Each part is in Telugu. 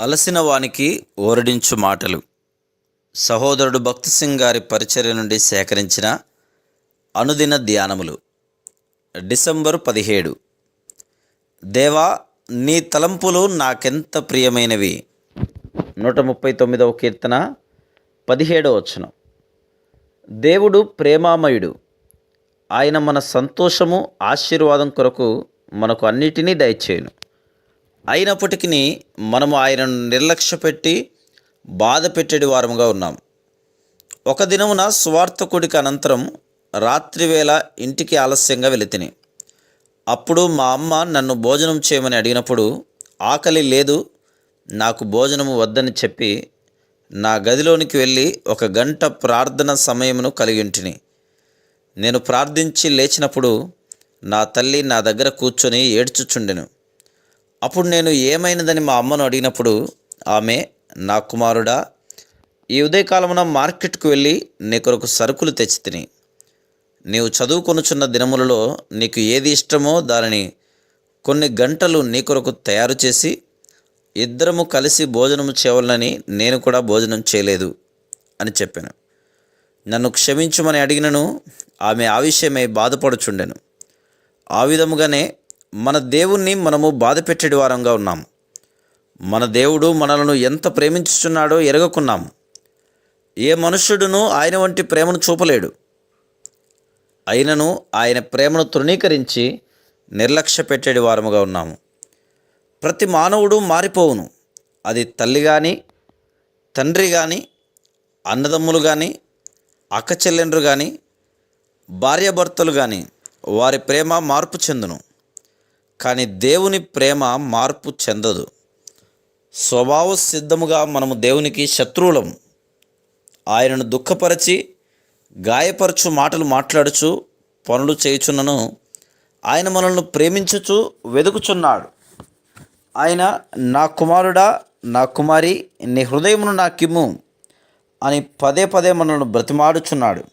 అలసిన వానికి ఓరడించు మాటలు. సహోదరుడు భక్తి సింగ్ గారి పరిచర్య నుండి సేకరించిన అనుదిన ధ్యానములు. డిసెంబర్ పదిహేడు. దేవా నీ తలంపులు నాకెంత ప్రియమైనవి. నూట ముప్పై తొమ్మిదవ కీర్తన పదిహేడవ వచనం. దేవుడు ప్రేమామయుడు. ఆయన మన సంతోషము ఆశీర్వాదం కొరకు మనకు అన్నిటినీ దయచేయను. అయినప్పటికీ మనము ఆయనను నిర్లక్ష్యపెట్టి బాధ పెట్టేటి వారముగా ఉన్నాం. ఒక దినమున స్వార్థకుడికి అనంతరం రాత్రివేళ ఇంటికి ఆలస్యంగా వెళితిని అప్పుడు మా అమ్మ నన్ను భోజనం చేయమని అడిగినప్పుడు ఆకలి లేదు నాకు భోజనము వద్దని చెప్పి నా గదిలోనికి వెళ్ళి ఒక గంట ప్రార్థన సమయమును కలిగింటిని. నేను ప్రార్థించి లేచినప్పుడు నా తల్లి నా దగ్గర కూర్చొని ఏడ్చుచుండెను. అప్పుడు నేను ఏమైనదని మా అమ్మను అడిగినప్పుడు ఆమె నా కుమారుడా ఈ ఉదయకాలమున మార్కెట్కు వెళ్ళి నీ కొరకు సరుకులు తెచ్చి తిని. నీవు చదువుకొనుచున్న దినములలో నీకు ఏది ఇష్టమో దానిని కొన్ని గంటలు నీ కొరకు తయారు చేసి ఇద్దరము కలిసి భోజనము చేయవలనని నేను కూడా భోజనం చేయలేదు అని చెప్పాను. నన్ను క్షమించమని అడిగినను ఆమె ఆ విషయమై బాధపడుచుండెను. ఆ విధముగానే మన దేవుణ్ణి మనము బాధ పెట్టేటి వారంగా ఉన్నాం. మన దేవుడు మనలను ఎంత ప్రేమించుచున్నాడో ఎరగకున్నాం. ఏ మనుష్యుడును ఆయన వంటి ప్రేమను చూపలేడు. అయినను ఆయన ప్రేమను తృణీకరించి నిర్లక్ష్య పెట్టేటి వారముగా ఉన్నాము. ప్రతి మానవుడు మారిపోవును. అది తల్లి కానీ తండ్రి కానీ అన్నదమ్ములు కానీ అక్క చెల్లెండ్రు కానీ భార్యాభర్తలు కానీ వారి ప్రేమ మార్పు చెందును. కానీ దేవుని ప్రేమ మార్పు చెందదు. స్వభావ సిద్ధముగా మనము దేవునికి శత్రువులం. ఆయనను దుఃఖపరచి గాయపరచు మాటలు మాట్లాడుచు పనులు చేయుచున్నను. ఆయన మనల్ని ప్రేమించుచు వెదుకుచున్నాడు. ఆయన నా కుమారుడా నా కుమారి నీ హృదయమును నాకిమ్ము అని పదే పదే మనల్ని బ్రతిమాడుచున్నాడు.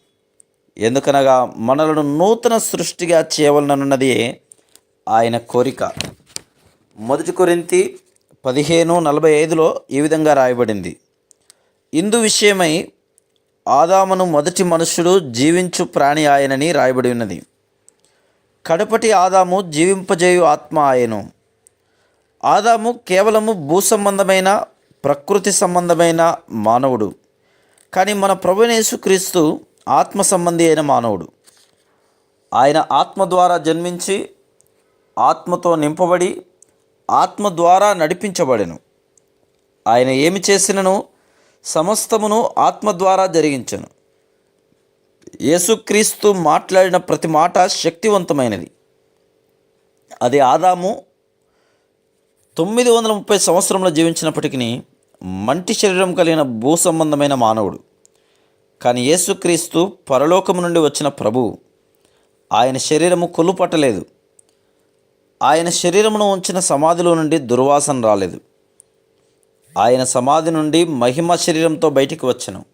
ఎందుకనగా మనలను నూతన సృష్టిగా చేయవలనన్నది ఆయన కోరిక. మొదటి కొరింతి పదిహేను నలభై ఐదులో ఈ విధంగా రాయబడింది. ఇందు విషయమై ఆదామును మొదటి మనుష్యుడు జీవించు ప్రాణి ఆయనని రాయబడి ఉన్నది. కడపటి ఆదాము జీవింపజేయు ఆత్మ ఆయను. ఆదాము కేవలము భూ సంబంధమైన ప్రకృతి సంబంధమైన మానవుడు. కానీ మన ప్రభునేసుక్రీస్తు ఆత్మ సంబంధి అయిన మానవుడు. ఆయన ఆత్మ ద్వారా జన్మించి ఆత్మతో నింపబడి ఆత్మ ద్వారా నడిపించబడెను. ఆయన ఏమి చేసినను సమస్తమును ఆత్మ ద్వారా జరిగించను. యేసుక్రీస్తు మాట్లాడిన ప్రతి మాట శక్తివంతమైనది. అది ఆదాము తొమ్మిది వందల ముప్పై సంవత్సరంలో జీవించినప్పటికీ మంటి శరీరం కలిగిన భూ సంబంధమైన మానవుడు. కానీ యేసుక్రీస్తు పరలోకము నుండి వచ్చిన ప్రభువు ఆయన శరీరము కొలుపట్టలేదు. పట్టలేదు ఆయన శరీరమును ఉంచిన సమాధిలో నుండి దుర్వాసన రాలేదు. ఆయన సమాధి నుండి మహిమ శరీరంతో బయటికి వచ్చను.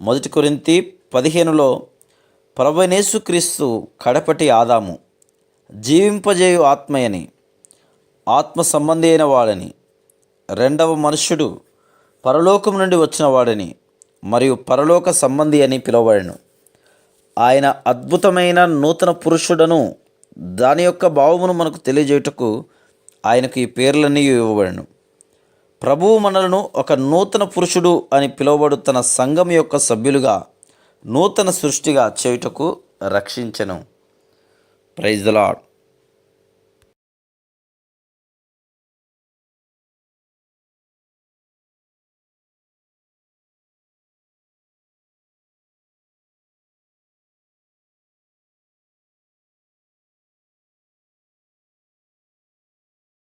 మొదటి కొరింతి పదిహేనులో ప్రభనేసుక్రీస్తు కడపటి ఆదాము జీవింపజేయు ఆత్మయని ఆత్మ సంబంధి అయిన వాడని రెండవ మనుష్యుడు పరలోకం నుండి వచ్చిన వాడని మరియు పరలోక సంబంధి అని పిలువబడను. ఆయన అద్భుతమైన నూతన పురుషుడను దాని యొక్క భావమును మనకు తెలియజేయుటకు ఆయనకు ఈ పేర్లన్నీ ఇవ్వబడను. ప్రభువు మనలను ఒక నూతన పురుషుడు అని పిలువబడు తన సంఘం యొక్క సభ్యులుగా నూతన సృష్టిగా చేయుటకు రక్షించెను. Praise the lord